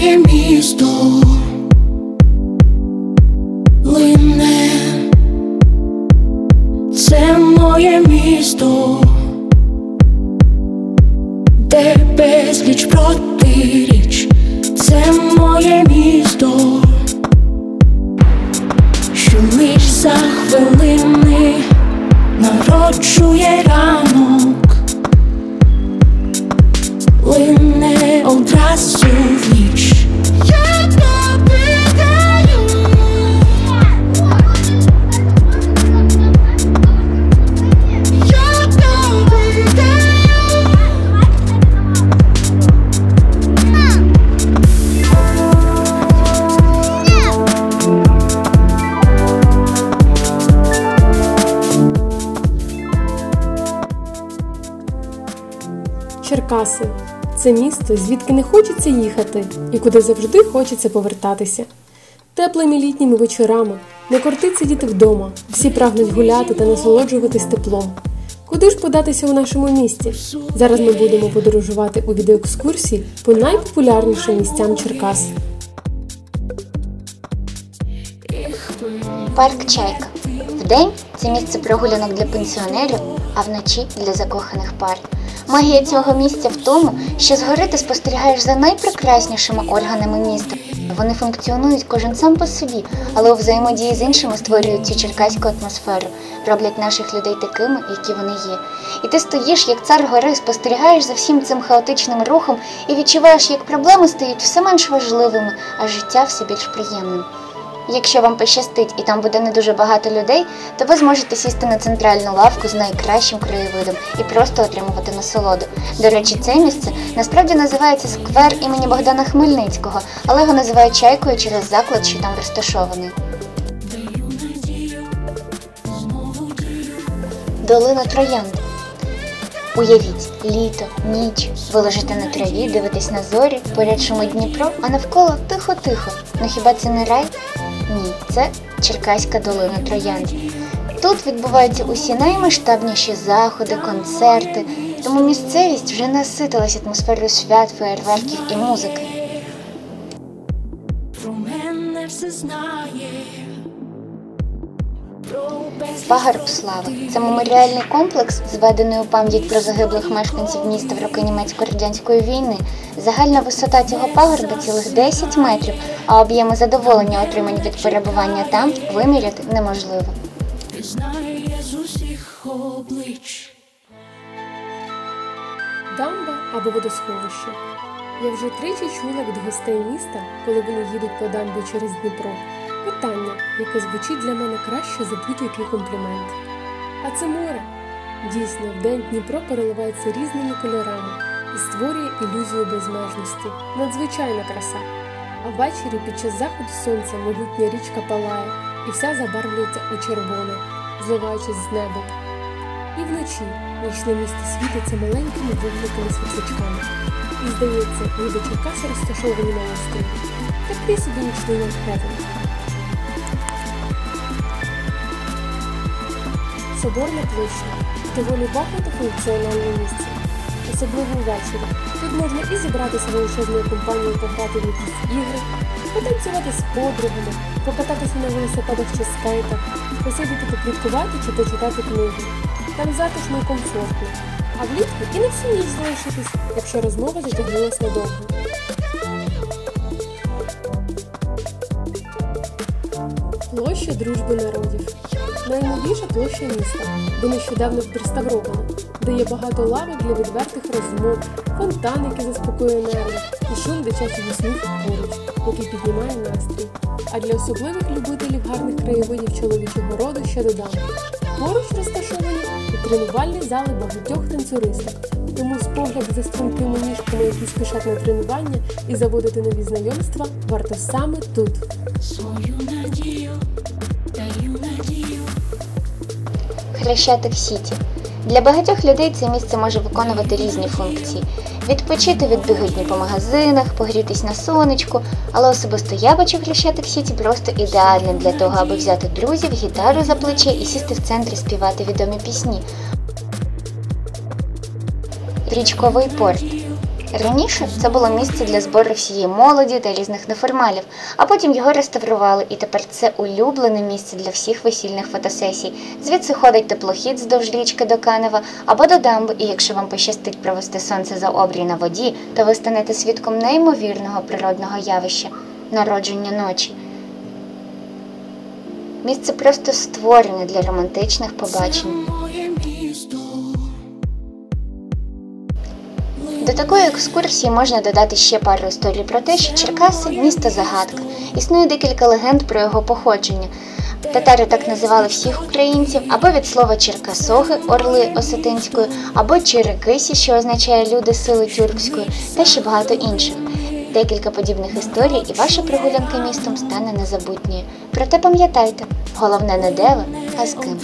моє місто. Лине, це моє місто, де безліч протиріч, це моє місто, що лиш за хвилини народжує ранок, лине одразу Черкаси це місто, звідки не хочеться їхати і куди завжди хочеться повертатися. Теплими літніми вечорами не кортить сидіти вдома, всі прагнуть гуляти та насолоджуватись теплом. Куди ж податися у нашому місті? Зараз ми будемо подорожувати у відеоекскурсії по найпопулярнішим місцям Черкас. Парк Чайка. Вдень це місце прогулянок для пенсіонерів, а вночі для закоханих пар. Магія цього місця в тому, що згори ти спостерігаєш за найпрекраснішими органами міста. Вони функціонують кожен сам по собі, але у взаємодії з іншими створюють цю черкаську атмосферу, роблять наших людей такими, які вони є. І ти стоїш, як цар гори, спостерігаєш за всім цим хаотичним рухом і відчуваєш, як проблеми стають все менш важливими, а життя все більш приємним. Якщо вам пощастить і там буде не дуже багато людей, то ви зможете сісти на центральну лавку з найкращим краєвидом і просто отримувати насолоду. До речі, це місце насправді називається сквер імені Богдана Хмельницького, але його називають чайкою через заклад, що там розташований. Долина Троянд. Уявіть, літо, ніч, ви лежите на траві, дивитесь на зорі, поряд шумить Дніпро, а навколо тихо-тихо. Ну хіба це не рай? Ні, це Черкаська долина Троянд. Тут відбуваються усі наймасштабніші заходи, концерти, тому місцевість вже наситилась атмосферою свят, феєрверків і музики. Про мене все знає. Пагорб Слави це меморіальний комплекс, зведений у пам'ять про загиблих мешканців міста в роки німецько-радянської війни. Загальна висота цього пагорба цілих 10 метрів, а об'єми задоволення, отримані від перебування там, виміряти неможливо. З усіх облич. Дамба або водосховище. Я вже тричі чула від гостей міста, коли вони їдуть по дамбі через Дніпро. Питання, яке звучить для мене краще за будь-який комплімент. А це море. Дійсно, вдень Дніпро переливається різними кольорами і створює ілюзію безмежності. Надзвичайна краса. А ввечері під час заходу сонця могутня річка палає і вся забарвлюється у червоне, зливаючись з небом. І вночі нічне місто світиться маленькими вогниками світлячками. І здається, ніби Черкаси розташовані на острові. Такий собі нічний Манхеттен. Соборна площа доволі багатофункціональне місце, особливо ввечері. Тут можна і зібратися величезною компанією пограти в якісь ігри, потанцювати з подругами, покататися на велосипедах чи скейтах, посидіти попліткувати чи почитати книги. Там затишно і комфортно. А влітку і на всю ніч залишитись, якщо розмова затягнулась надовго. Площа дружби народів. Найновіша площа міста, де нещодавно відреставрована, де є багато лавок для відвертих розмов, фонтан, який заспокоює нерви, і шум дитячого сміху поруч, який піднімає настрій. А для особливих любителів гарних краєвидів чоловічого роду ще додам. Поруч розташовані і тренувальні зали багатьох танцюристок. Тому з погляду за стрункими ніжками, які спішать на тренування і заводити нові знайомства, варто саме тут. Свою надію, даю надію. Хрещатик Сіті. Для багатьох людей це місце може виконувати різні функції: відпочити від біготні по магазинах, погрітись на сонечку. Але особисто я бачу Хрещатик Сіті просто ідеальним для того, аби взяти друзів, гітару за плече і сісти в центрі співати відомі пісні. Річковий порт. Раніше це було місце для збору всієї молоді та різних неформалів, а потім його реставрували, і тепер це улюблене місце для всіх весільних фотосесій. Звідси ходить теплохід здовж річки до Канева або до дамби, і якщо вам пощастить провести сонце за обрій на воді, то ви станете свідком неймовірного природного явища народження ночі. Місце просто створене для романтичних побачень. Такої екскурсії можна додати ще пару історій про те, що Черкаси місто загадка. Існує декілька легенд про його походження. Татари так називали всіх українців або від слова черкасоги, орли осетинською, або черекисі, що означає люди сили тюркської, та ще багато інших. Декілька подібних історій, і ваша прогулянка містом стане незабутньою. Проте пам'ятайте, головне не де ви, а з ким.